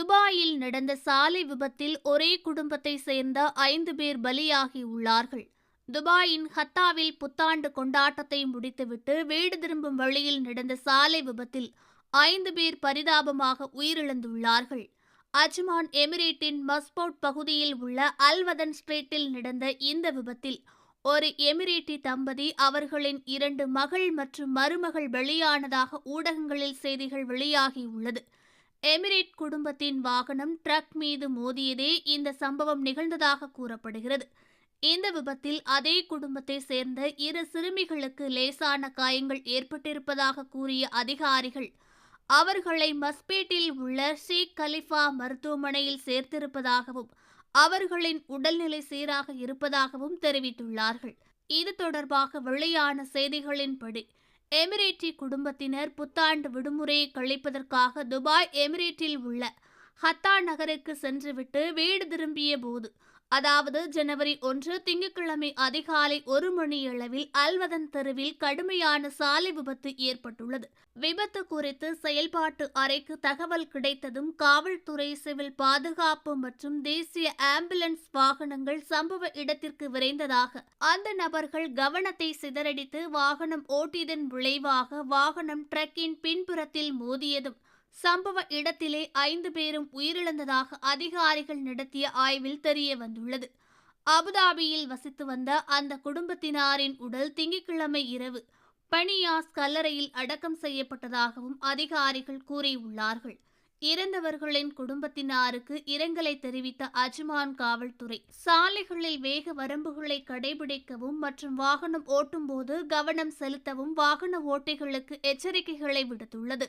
துபாயில் நடந்த சாலை விபத்தில் ஒரே குடும்பத்தை சேர்ந்த ஐந்து பேர் பலியாகியுள்ளார்கள் துபாயின் ஹத்தாவில் புத்தாண்டு கொண்டாட்டத்தை முடித்துவிட்டு வீடு திரும்பும் வழியில் நடந்த சாலை விபத்தில் ஐந்து பேர் பரிதாபமாக உயிரிழந்துள்ளார்கள். அஜ்மான் எமிரேட்டின் மஸ்போர்ட் பகுதியில் உள்ள அல்வதன் ஸ்ட்ரீட்டில் நடந்த இந்த விபத்தில் ஒரு எமிரேட்டி தம்பதி அவர்களின் இரண்டு மகள் மற்றும் மருமகள் வெளியானதாக ஊடகங்களில் செய்திகள் வெளியாகியுள்ளது எமிரேட் குடும்பத்தின் வாகனம் ட்ரக் மீது மோதியதே இந்த சம்பவம் நிகழ்ந்ததாக கூறப்படுகிறது. இந்த விபத்தில் அதே குடும்பத்தை சேர்ந்த இரு சிறுமிகளுக்கு லேசான காயங்கள் ஏற்பட்டிருப்பதாக கூறிய அதிகாரிகள் அவர்களை மஸ்பேட்டில் உள்ள ஷேக் கலிஃபா மருத்துவமனையில் சேர்த்திருப்பதாகவும் அவர்களின் உடல்நிலை சீராக இருப்பதாகவும் தெரிவித்துள்ளார்கள். இது தொடர்பாக வெளியான செய்திகளின்படி எமிரேட்டி குடும்பத்தினர் புத்தாண்டு விடுமுறையை கழிப்பதற்காக துபாய் எமிரேட்டில் உள்ள ஹத்தா நகருக்கு சென்றுவிட்டு வீடு திரும்பிய போது அதாவது ஜனவரி ஒன்று திங்கட்கிழமை அதிகாலை ஒரு மணியளவில் அல்வதன் தெருவில் கடுமையான சாலை விபத்து ஏற்பட்டுள்ளது. விபத்து குறித்து செயல்பாட்டு அறைக்கு தகவல் கிடைத்ததும் காவல்துறை சிவில் பாதுகாப்பு மற்றும் தேசிய ஆம்புலன்ஸ் வாகனங்கள் சம்பவ இடத்திற்கு விரைந்ததாக அந்த நபர்கள் கவனத்தை சிதறடித்து வாகனம் ஓட்டியதன் விளைவாக வாகனம் ட்ரக்கின் பின்புறத்தில் மோதியதும். சம்பவ இடத்திலே ஐந்து பேரும் உயிரிழந்ததாக அதிகாரிகள் நடத்திய ஆய்வில் தெரிய வந்துள்ளது. அபுதாபியில் வசித்து வந்த அந்த குடும்பத்தினாரின் உடல் திங்கட்கிழமை இரவு பனியாஸ் கல்லறையில் அடக்கம் செய்யப்பட்டதாகவும் அதிகாரிகள் கூறியுள்ளார்கள். இறந்தவர்களின் குடும்பத்தினாருக்கு இரங்கலை தெரிவித்த அஜ்மான் காவல்துறை சாலைகளில் வேக வரம்புகளை கடைபிடிக்கவும் மற்றும் வாகனம் ஓட்டும்போது கவனம் செலுத்தவும் வாகன ஓட்டிகளுக்கு எச்சரிக்கைகளை விடுத்துள்ளது.